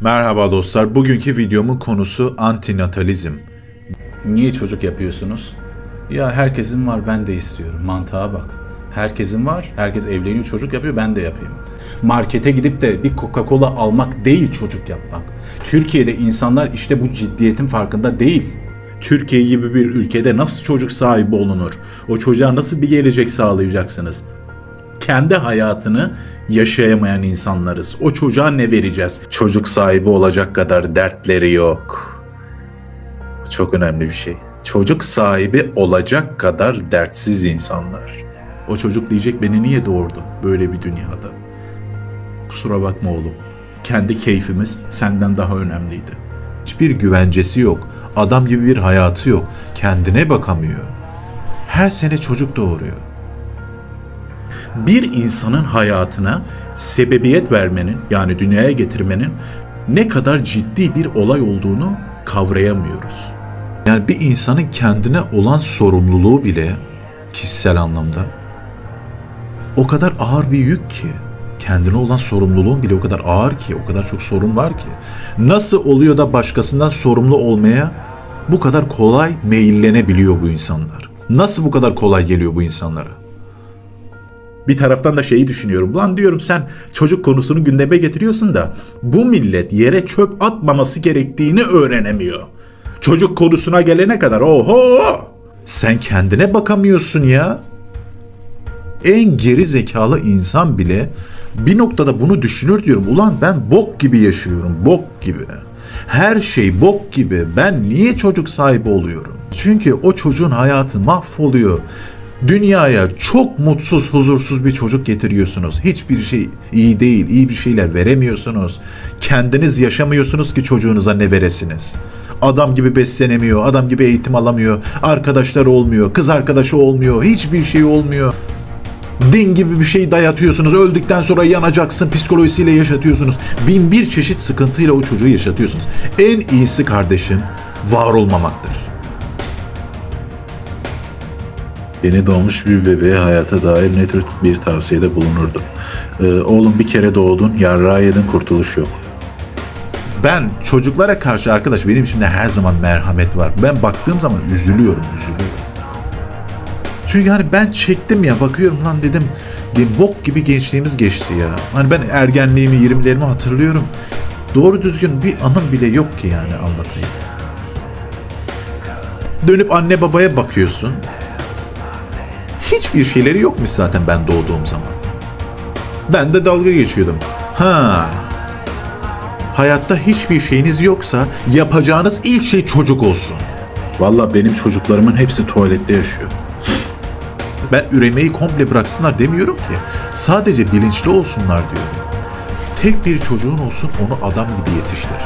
Merhaba dostlar. Bugünkü videomun konusu antinatalizm. Niye çocuk yapıyorsunuz? Ya herkesin var ben de istiyorum. Mantığa bak. Herkesin var. Herkes evleniyor çocuk yapıyor ben de yapayım. Markete gidip de bir Coca-Cola almak değil çocuk yapmak. Türkiye'de insanlar işte bu ciddiyetin farkında değil. Türkiye gibi bir ülkede nasıl çocuk sahibi olunur? O çocuğa nasıl bir gelecek sağlayacaksınız? Kendi hayatını yaşayamayan insanlarız. O çocuğa ne vereceğiz? Çocuk sahibi olacak kadar dertleri yok. Çok önemli bir şey. Çocuk sahibi olacak kadar dertsiz insanlar. O çocuk diyecek beni niye doğurdun böyle bir dünyada? Kusura bakma oğlum. Kendi keyfimiz senden daha önemliydi. Hiçbir güvencesi yok. Adam gibi bir hayatı yok. Kendine bakamıyor. Her sene çocuk doğuruyor bir insanın hayatına sebebiyet vermenin yani dünyaya getirmenin ne kadar ciddi bir olay olduğunu kavrayamıyoruz. Yani bir insanın kendine olan sorumluluğu bile kişisel anlamda o kadar ağır bir yük ki kendine olan sorumluluğun bile o kadar ağır ki, o kadar çok sorun var ki. Nasıl oluyor da başkasından sorumlu olmaya bu kadar kolay meyillenebiliyor bu insanlar? Nasıl bu kadar kolay geliyor bu insanlara? Bir taraftan da şeyi düşünüyorum. Lan diyorum sen çocuk konusunu gündeme getiriyorsun da bu millet yere çöp atmaması gerektiğini öğrenemiyor. Çocuk konusuna gelene kadar oho! Sen kendine bakamıyorsun ya. En geri zekalı insan bile bir noktada bunu düşünür diyorum. Ulan ben bok gibi yaşıyorum. Bok gibi. Her şey bok gibi. Ben niye çocuk sahibi oluyorum? Çünkü o çocuğun hayatı mahvoluyor. Dünyaya çok mutsuz, huzursuz bir çocuk getiriyorsunuz. Hiçbir şey iyi değil, iyi bir şeyler veremiyorsunuz. Kendiniz yaşamıyorsunuz ki çocuğunuza ne veresiniz. Adam gibi beslenemiyor, adam gibi eğitim alamıyor, arkadaşları olmuyor, kız arkadaşı olmuyor, hiçbir şey olmuyor. Din gibi bir şey dayatıyorsunuz. Öldükten sonra yanacaksın psikolojisiyle yaşatıyorsunuz. Bin bir çeşit sıkıntıyla o çocuğu yaşatıyorsunuz. En iyisi kardeşim var olmamaktır. Yeni doğmuş bir bebeğe hayata dair ne tür bir tavsiyede bulunurdu. Ee, oğlum bir kere doğdun, yarrağı yedin, kurtuluş yok. Ben çocuklara karşı arkadaş benim içimde her zaman merhamet var. Ben baktığım zaman üzülüyorum, üzülüyorum. Çünkü hani ben çektim ya bakıyorum lan dedim bir bok gibi gençliğimiz geçti ya. Hani ben ergenliğimi, 20'lerimi hatırlıyorum. Doğru düzgün bir anım bile yok ki yani anlatayım. Dönüp anne babaya bakıyorsun. Hiçbir şeyleri yokmuş zaten ben doğduğum zaman. Ben de dalga geçiyordum. Ha. Hayatta hiçbir şeyiniz yoksa yapacağınız ilk şey çocuk olsun. Valla benim çocuklarımın hepsi tuvalette yaşıyor. Ben üremeyi komple bıraksınlar demiyorum ki. Sadece bilinçli olsunlar diyorum. Tek bir çocuğun olsun onu adam gibi yetiştir.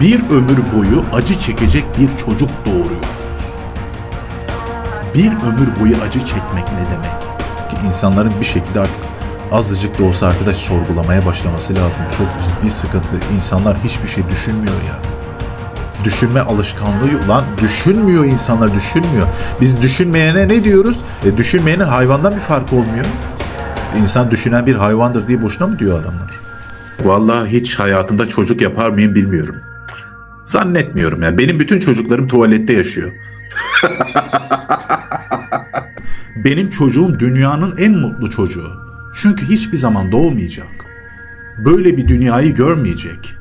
Bir ömür boyu acı çekecek bir çocuk doğuruyoruz. Bir ömür boyu acı çekmek ne demek? Ki insanların bir şekilde artık azıcık da olsa arkadaş sorgulamaya başlaması lazım. Çok ciddi sıkıntı. İnsanlar hiçbir şey düşünmüyor ya düşünme alışkanlığı. Lan düşünmüyor insanlar düşünmüyor. Biz düşünmeyene ne diyoruz? E, düşünmeyenin hayvandan bir farkı olmuyor. İnsan düşünen bir hayvandır diye boşuna mı diyor adamlar? Vallahi hiç hayatımda çocuk yapar mıyım bilmiyorum. Zannetmiyorum ya. Benim bütün çocuklarım tuvalette yaşıyor. Benim çocuğum dünyanın en mutlu çocuğu. Çünkü hiçbir zaman doğmayacak. Böyle bir dünyayı görmeyecek.